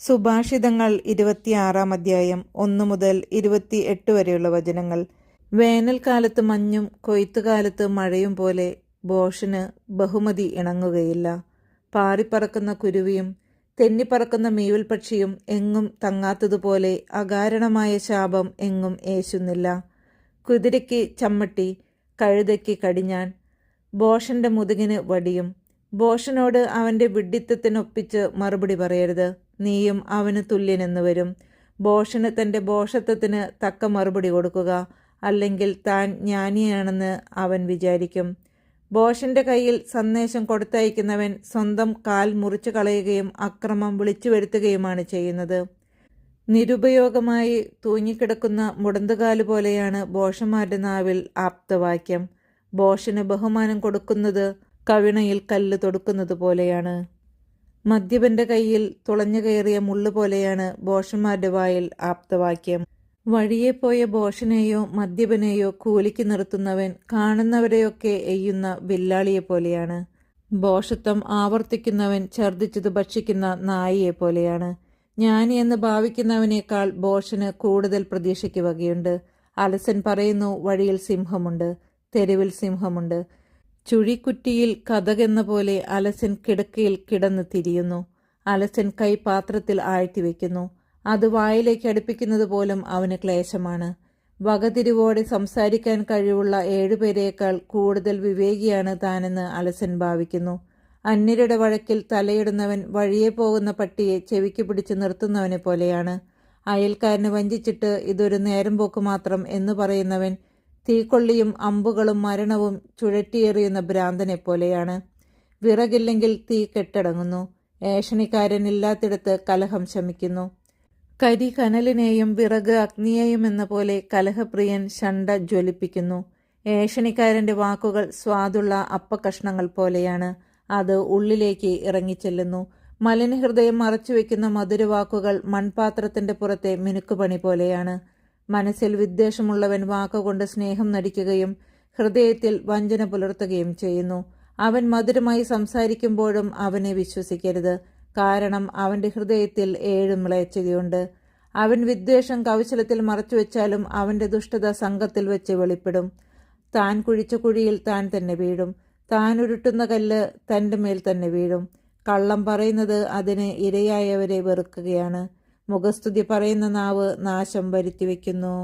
സുഭാഷിതങ്ങൾ ഇരുപത്തിയാറാം അധ്യായം ഒന്നു മുതൽ ഇരുപത്തി എട്ട് വരെയുള്ള വചനങ്ങൾ. വേനൽക്കാലത്ത് മഞ്ഞും കൊയ്ത്തുകാലത്ത് മഴയും പോലെ ബോഷന് ബഹുമതി ഇണങ്ങുകയില്ല. പാറിപ്പറക്കുന്ന കുരുവിയും തെന്നിപ്പറക്കുന്ന മീവൽ പക്ഷിയും എങ്ങും തങ്ങാത്തതുപോലെ അകാരണമായ ശാപം എങ്ങും ഏശുന്നില്ല. കുതിരയ്ക്ക് ചമ്മട്ടി കഴുതയ്ക്ക് കടിഞ്ഞാൻ ബോഷന്റെ മുതുകിന് വടിയും ബോഷനോട് അവന്റെ വിഡിത്തത്തിനൊപ്പിച്ച് മറുപടി പറയരുത്. നീയും അവന് തുല്യനെന്ന് വരും ബോഷന് തന്റെ ബോഷത്വത്തിന് തക്ക മറുപടി കൊടുക്കുക അല്ലെങ്കിൽ താൻ ജ്ഞാനിയാണെന്ന് അവൻ വിചാരിക്കും. ബോഷന്റെ കയ്യിൽ സന്ദേശം കൊടുത്തയക്കുന്നവൻ സ്വന്തം കാൽ മുറിച്ചു കളയുകയും അക്രമം വിളിച്ചു വരുത്തുകയുമാണ് ചെയ്യുന്നത്. നിരുപയോഗമായി തൂങ്ങിക്കിടക്കുന്ന മുടന്തുകാൽ പോലെയാണ് ബോഷന്മാരുടെ നാവിൽ ആപ്തവാക്യം. ബോഷന് ബഹുമാനം കൊടുക്കുന്നത് കവിണയിൽ കല്ല് തൊടുക്കുന്നത് പോലെയാണ്. മദ്യപന്റെ കയ്യിൽ തുളഞ്ഞു കയറിയ മുള്ളു പോലെയാണ് ബോഷന്മാരുടെ വായിൽ ആപ്തവാക്യം. വഴിയെ പോയ ബോഷനെയോ മദ്യപനെയോ കൂലിക്ക് നിർത്തുന്നവൻ കാണുന്നവരെയൊക്കെ എയ്യുന്ന വില്ലാളിയെ പോലെയാണ്. ബോഷത്വം ആവർത്തിക്കുന്നവൻ ഛർദിച്ചത് ഭക്ഷിക്കുന്ന നായിയെ പോലെയാണ്. ജ്ഞാനി എന്ന് ഭാവിക്കുന്നവനേക്കാൾ ബോഷന് കൂടുതൽ പ്രതീക്ഷയ്ക്ക് വകയുണ്ട്. അലസൻ പറയുന്നു വഴിയിൽ സിംഹമുണ്ട് തെരുവിൽ സിംഹമുണ്ട് ചുഴിക്കുറ്റിയിൽ കഥകെന്ന പോലെ അലസൻ കിടക്കയിൽ കിടന്ന് തിരിയുന്നു. അലസൻ കൈ പാത്രത്തിൽ ആഴ്ത്തിവെക്കുന്നു അത് വായിലേക്ക് അടുപ്പിക്കുന്നത് പോലും അവന് ക്ലേശമാണ്. വകതിരിവോടെ സംസാരിക്കാൻ കഴിവുള്ള ഏഴുപേരേക്കാൾ കൂടുതൽ വിവേകിയാണ് താനെന്ന് അലസൻ ഭാവിക്കുന്നു. അന്യരുടെ വഴക്കിൽ തലയിടുന്നവൻ വഴിയെ പോകുന്ന പട്ടിയെ ചെവിക്ക് പിടിച്ച് നിർത്തുന്നവനെ പോലെയാണ്. അയൽക്കാരനെ വഞ്ചിച്ചിട്ട് ഇതൊരു നേരം പോക്ക് മാത്രം എന്ന് പറയുന്നവൻ തീക്കൊള്ളിയും അമ്പുകളും മരണവും ചുഴറ്റിയെറിയുന്ന ഭ്രാന്തനെ പോലെയാണ്. വിറകില്ലെങ്കിൽ തീ കെട്ടടങ്ങുന്നു. ഏഷണിക്കാരനില്ലാത്തിടത്ത് കലഹം ശമിക്കുന്നു. കരി കനലിനെയും വിറക് അഗ്നിയെയും എന്ന പോലെ കലഹപ്രിയൻ ഷണ്ട ജ്വലിപ്പിക്കുന്നു. ഏഷണിക്കാരന്റെ വാക്കുകൾ സ്വാദുള്ള അപ്പക്കഷ്ണങ്ങൾ പോലെയാണ്. അത് ഉള്ളിലേക്ക് ഇറങ്ങിച്ചെല്ലുന്നു. മലിനഹൃദയം മറച്ചുവെക്കുന്ന മധുരവാക്കുകൾ മൺപാത്രത്തിന്റെ പുറത്തെ മിനുക്കുപണി പോലെയാണ്. മനസ്സിൽ വിദ്വേഷമുള്ളവൻ വാക്കുകൊണ്ട് സ്നേഹം നടിക്കുകയും ഹൃദയത്തിൽ വഞ്ചന പുലർത്തുകയും ചെയ്യുന്നു. അവൻ മധുരമായി സംസാരിക്കുമ്പോഴും അവനെ വിശ്വസിക്കരുത്. കാരണം അവന്റെ ഹൃദയത്തിൽ ഏഴ് മിളയച്ചുകയുണ്ട് അവൻ വിദ്വേഷം കൗശലത്തിൽ മറച്ചുവെച്ചാലും അവന്റെ ദുഷ്ടത സംഘത്തിൽ വെച്ച് വെളിപ്പെടും. താൻ കുഴിച്ച കുഴിയിൽ താൻ തന്നെ വീഴും. താൻ ഉരുട്ടുന്ന കല്ല് തന്റെ മേൽ തന്നെ വീഴും. കള്ളം പറയുന്നത് അതിന് ഇരയായവരെ വെറുക്കുകയാണ്. മുഖസ്തുതി പറയുന്ന നാവ് നാശം വരുത്തിവെക്കുന്നു.